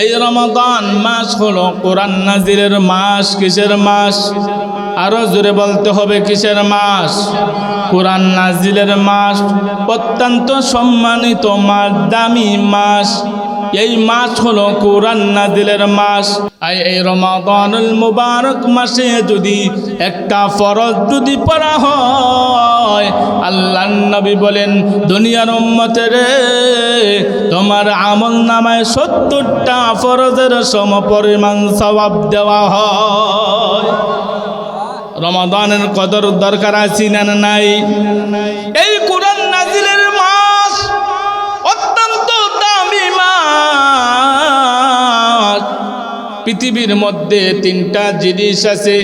এই রমাদান মাস হলো, কোরআন নাজিরের মাস, কিসের মাস? আরও জোরে বলতে হবে, কিসের মাস? কোরআন নাজিলের মাস, অত্যন্ত সম্মানিত মাস, দামি মাস। এই মাস হলো কোরআন নাজিলের মাস। আর এই রমাদানুল মুবারক মাসে যদি একটা ফরজ যদি পড়া হয় আল্লাহ নবী বলেন, দুনিয়ার উম্মতের তোমার আমল নামায় সত্তরটা ফরজের সমপরিমাণ সবাব দেওয়া হয়। রমাদানের কদর দরকার আছে না নাই? এই কোরআন পৃথিবীর মধ্যে তিনটা জিনিস আছে।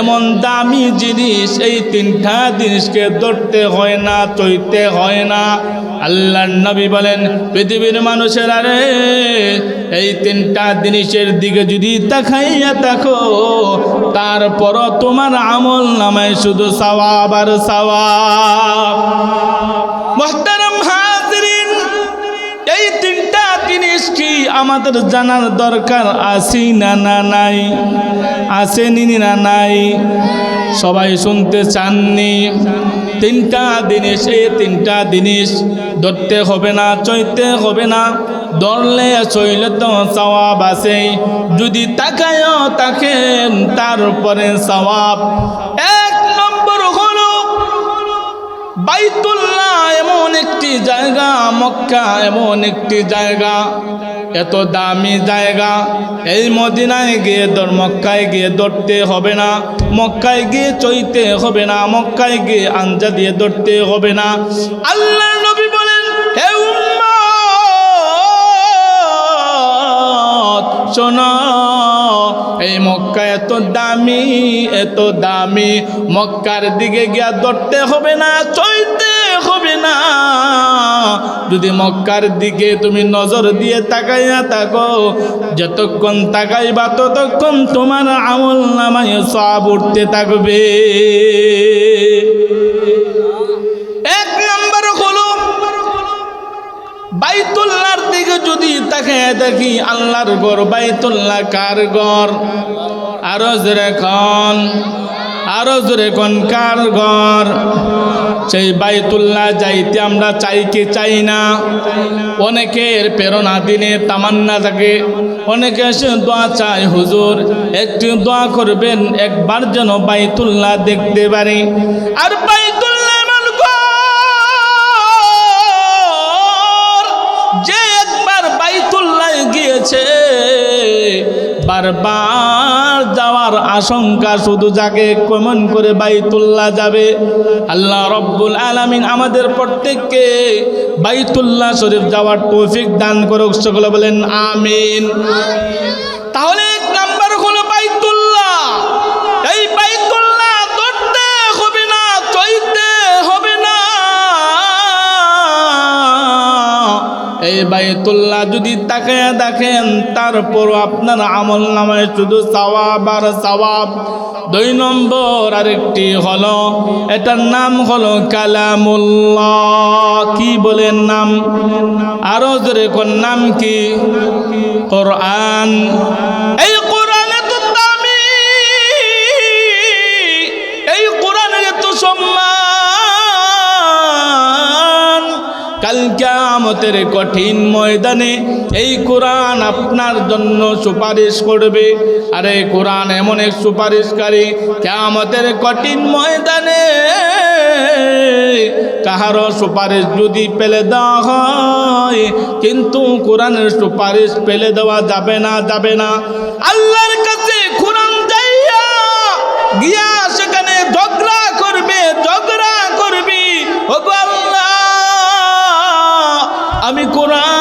এমন দামি জিনিস এই তিনটা জিনিসকে ধরতে হয় না, চইতে হয় না। আল্লাহ নবী বলেন, পৃথিবীর মানুষের আরে এই তিনটা জিনিসের দিকে যদি তাকাইয়া দেখো, তারপরও তোমার আমল নামায় শুধু সওয়াব আর সওয়াব। আমাদের জানার দরকার আছে না না, নাই? আছে নি নাই? সবাই শুনতে চাননি? তিনটা জিনিস এই তিনটা জিনিস ধরতে হবে না, চইতে হবে না। ধরলে চইলে তো সওয়াব আছে। যদি তাকায়ও তাকেন তারপরে সওয়াব। এক নম্বর হলো, বাইতুল্লাহ এমন একটি জায়গা, মক্কা এমন একটি জায়গা। এত দামি জায়গা। এই মদিনায় গিয়ে দর মক্কায় গিয়ে ধরতে হবে না। মক্কায় গিয়ে চইতে হবে না। মক্কায় গিয়ে আঞ্জা দিয়ে ধরতে হবে না। আল্লাহ নবী বলেন, হে শোনো, এই মক্কা এত দামি এত দামি। মক্কার দিকে গিয়া ধরতে হবে না, চইতে হবে না। যদি মক্কার দিকে তুমি নজর দিয়ে তাকাইয়া থাকো, যতক্ষণ তাকাইবা ততক্ষণ তোমার আমল নামায় সব উঠতে থাকবে। এক নম্বর হলো, বাইতুল্লাহর দিকে যদি তাকে দেখি আল্লাহর ঘর, বাইতুল্লাহ কার ঘর? আরও খন আরও জোরে কোন কার ঘর? সেই বাইতুল্লাহ যাইতে আমরা চাই কি চাই না? অনেকের প্রেরণা দিনে তামান্না থাকে অনেকে এসে দোয়া চায়, হুজুর, একটু দোয়া করবেন, একবার যেন বাইতুল্লাহ দেখতে পারি। আর বাইতুল্লাহ যে একবার বাইতুল্লাহ গিয়েছে। বারবার যাওয়ার আশঙ্কা শুধু যাকে কেমন করে বাইতুল্লাহ যাবে? আল্লাহ রব্বুল আলমিন আমাদের প্রত্যেককে বাইতুল্লাহ শরীফ যাওয়ার তৌফিক দান করুক। সকলে বলেন আমিন। তাহলে বাইতুল্লাহ যদি তাকে দেখেন তারপরও আপনার আমল নামায় শুধু সওয়াব আর সওয়াব। দুই নম্বর আরেকটি হলো, এটার নাম হলো কালামুল্লাহ। কি বলেন নাম? আরও জোরে কোন নাম কি? কোরআন। এই কিয়ামতের কঠিন ময়দানে এই কোরআন আপনার জন্য সুপারিশ করবে। আরে কোরআন এমন এক সুপারিশকারী কিয়ামতের কঠিন ময়দানে কাহারও সুপারিশ যদি পেলে দেওয়া হয়, কিন্তু কোরআনের সুপারিশ পেলে দেওয়া যাবে না যাবে না। আল্লাহর কাছে কোরআন যাইয়া গিয়া সেখানে ঝগড়া করবে, ঝগড়া করবি। ওগো আমি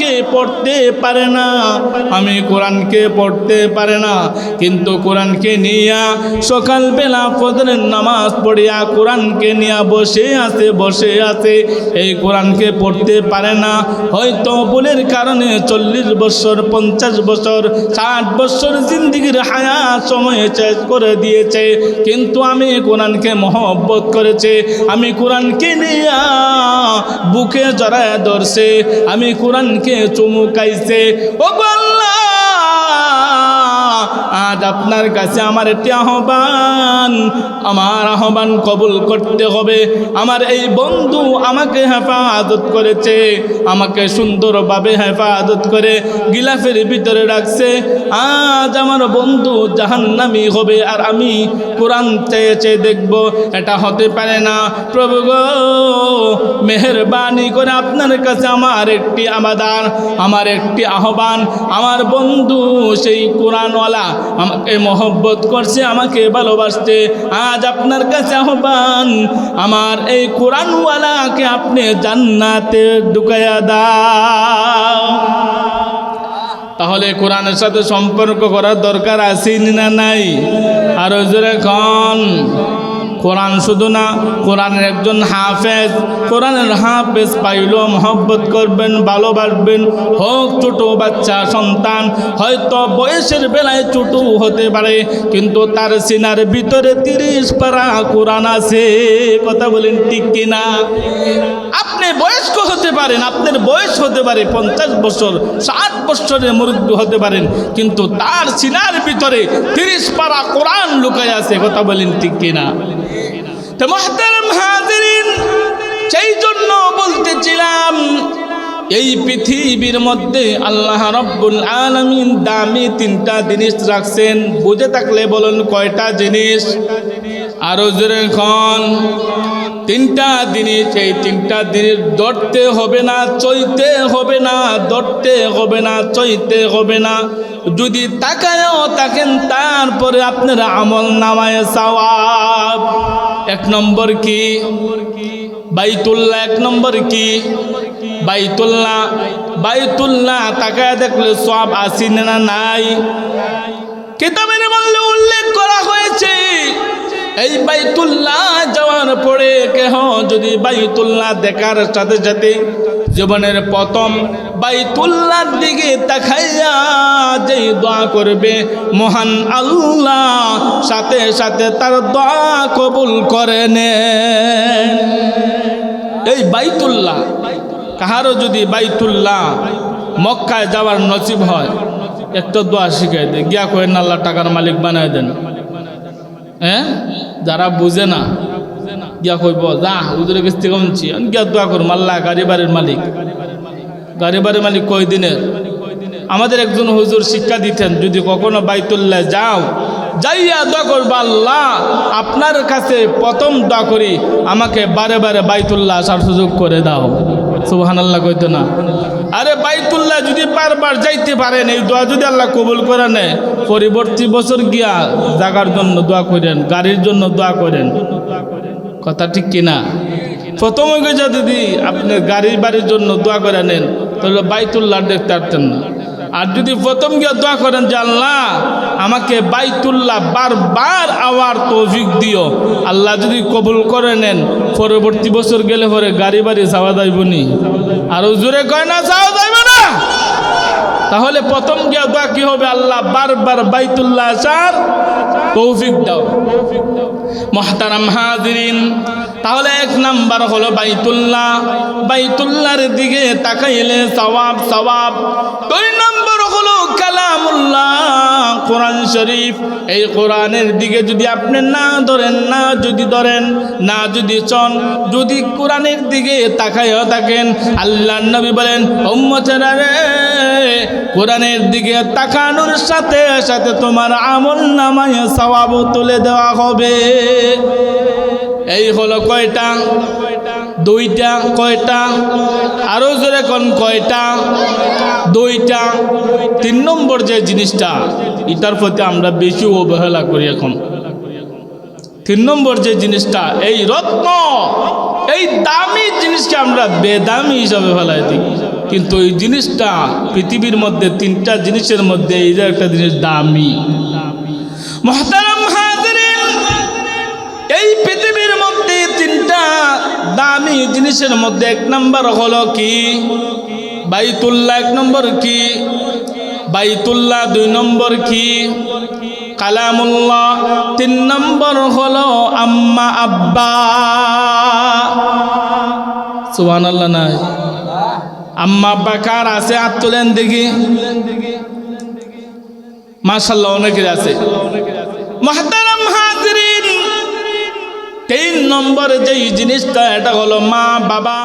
কোরআনকে পড়তে পারে না। আমি কোরআনকে পড়তে পারে না। কিন্তু কোরআনকে নিয়া সকালবেলা ফজরের নামাজ পড়িয়া কোরআনকে নিয়া বসে আছে বসে আছে। এই কোরআনকে পড়তে পারে না। হয়তো ভুলের কারণে চল্লিশ বছর, পঞ্চাশ বছর, ষাট বছর জিন্দিগির হায়া সময় শেষ করে দিয়েছে। কিন্তু আমি কোরআনকে মহব্বত করেছে। আমি কোরআনকে নিয়া বুকে জড়ায় ধরছে। আমি কোরআনকে মুখে চুমুকাইছে ও আজ আপনার কাছে আমার একটি আহ্বান। আমার আহ্বান কবুল করতে হবে। আমার এই বন্ধু আমাকে হেফাজত করেছে। আমাকে সুন্দরভাবে হেফাজত করে গিলাফের ভিতরে রাখছে। আজ আমার বন্ধু জাহান্নামি হবে আর আমি কোরআন চেয়ে চেয়ে দেখব। এটা হতে পারে না। প্রভু গো মেহরবানি করে আপনার কাছে আমার একটি আমাদান আমার একটি আহ্বান। আমার বন্ধু সেই কোরআনওয়ালা আমাকে মহব্বত করছে, আমাকে ভালোবাসছে আজ আপনার কাছে আহ্বান, আমার এই কোরআনওয়ালাকে আপনি জান্নাতে ঢুকাইয়া দাও। তাহলে কোরআনের সাথে সম্পর্ক করার দরকার আছে না নাই? আর জোরে খন কোরআন শুধু না, কোরআনের একজন হাফেজ, কোরআনের হাফেজ পাইল মহব্বত করবেন, ভালোবাসবেন। হোক ছোট বাচ্চা, সন্তান, হয়তো বয়সের বেলায় ছোট হতে পারে, কিন্তু তার সিনার ভিতরে তিরিশ পারা কোরআন আছে। কথা বলেন ঠিক কিনা? আপনি বয়স্ক হতে পারেন, আপনার বয়স হতে পারে পঞ্চাশ বছর, ষাট বছরের মৃত্যু হতে পারেন, কিন্তু তার সিনার ভিতরে তিরিশ পারা কোরআন লুকায় আছে, কথা বলেন ঠিক কিনা? সেই জন্য বলতেছিলাম, এই পৃথিবীর মধ্যে আল্লাহ রব্বুল আলমিন দামি তিনটা জিনিস রাখছেন। বুঝে থাকলে বলুন কয়টা জিনিস? আরও জোরে খন তিনটা জিনিস, এই তিনটা জিনিস ধরতে হবে না, চইতে হবে না, ধরতে হবে না, চইতে হবে না। যদি তাকায়ও থাকেন, তারপরে আপনারা আমল নামায় সওয়াব। এক নম্বর কি? বাইতুল্লাহ এক নম্বর কি? বাইতুল্লাহ বাইতুল্লাহ, তাকায় দেখলে সব আসি না নাই। কিতাবের মধ্যে উল্লেখ করা হয়েছে, এই বাইতুল্লাহ যাওয়ার পরে কেহ যদি বাইতুল্লাহ দেখার সাথে সাথে জীবনের প্রথম বাইতুল্লাহর দিকে তাকাইয়া যেই দোয়া করবে, মহান আল্লাহ সাথে সাথে তার দোয়া কবুল করে নে এই বাইতুল্লাহ, কাহারও যদি বাইতুল্লাহ মক্কায় যাওয়ার নসিব হয়, একটা দোয়া শিখাই দেয় গিয়া কয়েন আল্লাহ টাকার মালিক বানায় দেন। হ্যাঁ যারা বুঝে না, গিয়া কইব, যা, হুজুরের কাছ থেকে গিয়া দোয়া করুম, আল্লাহ গাড়ি বাড়ির মালিক। গাড়ি বাড়ির মালিক কয় দিনের আমাদের একজন হুজুর শিক্ষা দিতেন, যদি কখনো বাইতুল্লাহ যাও, যাইয়া দোয়া করব আল্লাহ, আপনার কাছে প্রথম দোয়া করি, আমাকে বারে বারে বাইতুল্লাহ আসার সুযোগ করে দাও। সুবহান আল্লাহ কইতো না। আরে বাইতুল্লাহ যদি বারবার যাইতে পারেন, এই দোয়া যদি আল্লাহ কবুল করে নেয়, পরবর্তী বছর গিয়া জাগার জন্য দোয়া করেন, গাড়ির জন্য দোয়া করেন। কথা ঠিক কিনা? প্রথমে যদি আপনি গাড়ি বাড়ির জন্য দোয়া করে নেন তাহলে বাইতুল্লাহ দেখতে পারতেন না। আর যদি প্রথম গিয়ে দোয়া করেন যে আল্লাহ, আমাকে বাইতুল্লাহ বারবার আওয়ার তৌফিক দিও। আল্লাহ যদি কবুল করে নেন, পরবর্তী বছর গেলে পরে গাড়ি বাড়ি যাওয়া যাইব নি আর জোরে কয় না, যাওয়া তাহলে প্রথম দোয়া কি হবে? আল্লাহ বারবার বাইতুল্লাহ আসার তৌফিক দাও। মহতারাম হাজিরিন, তাহলে এক নাম্বার হলো বাইতুল্লাহ। বাইতুল্লাহর দিকে তাকাইলে সওয়াব সওয়াব। দুই নম্বর কোরআন শরীফ, এই কোরআনের দিকে যদি আপনি না ধরেন, না যদি ধরেন, না যদি চন, যদি কোরআনের দিকে তাকাইও থাকেন আল্লাহ নবী বলেন, উম্মতেরা রে, কোরআনের দিকে তাকানোর সাথে সাথে তোমার আমল নামায় সওয়াব তুলে দেওয়া হবে। এই হলো কয়টা? দুইটা কয়টা? আরও জোরে কোন কয়টা? দুইটা, তিন নম্বর যে জিনিসটা, এটার প্রতি আমরা বেশি অবহেলা করি এখন। তিন নম্বর যে জিনিসটা, এই রত্ন, এই দামি জিনিসকে আমরা বেদামি হিসাবে ফেলাই দিই। কিন্তু এই জিনিসটা পৃথিবীর মধ্যে, তিনটা জিনিসের মধ্যে এই যে একটা জিনিস দামি। এই পৃথিবীর মধ্যে তিনটা দামি জিনিসের মধ্যে এক নম্বর হলো কি? বাইতুল্লাহ এক নম্বর কি? বাইতুল্লাহ দুই নম্বর কি? কালামুল্লাহ তিন নম্বর হলো আম্মা আব্বা। সুহান আল্লাহ নাই। আম্মা আব্বা কার আছে? হাত তোলেন দেখি। মাশাল্লাহ অনেকের আছে। মহতারাম হাজরিন। তিন নম্বর যেই জিনিসটা, এটা হলো মা, বাবা।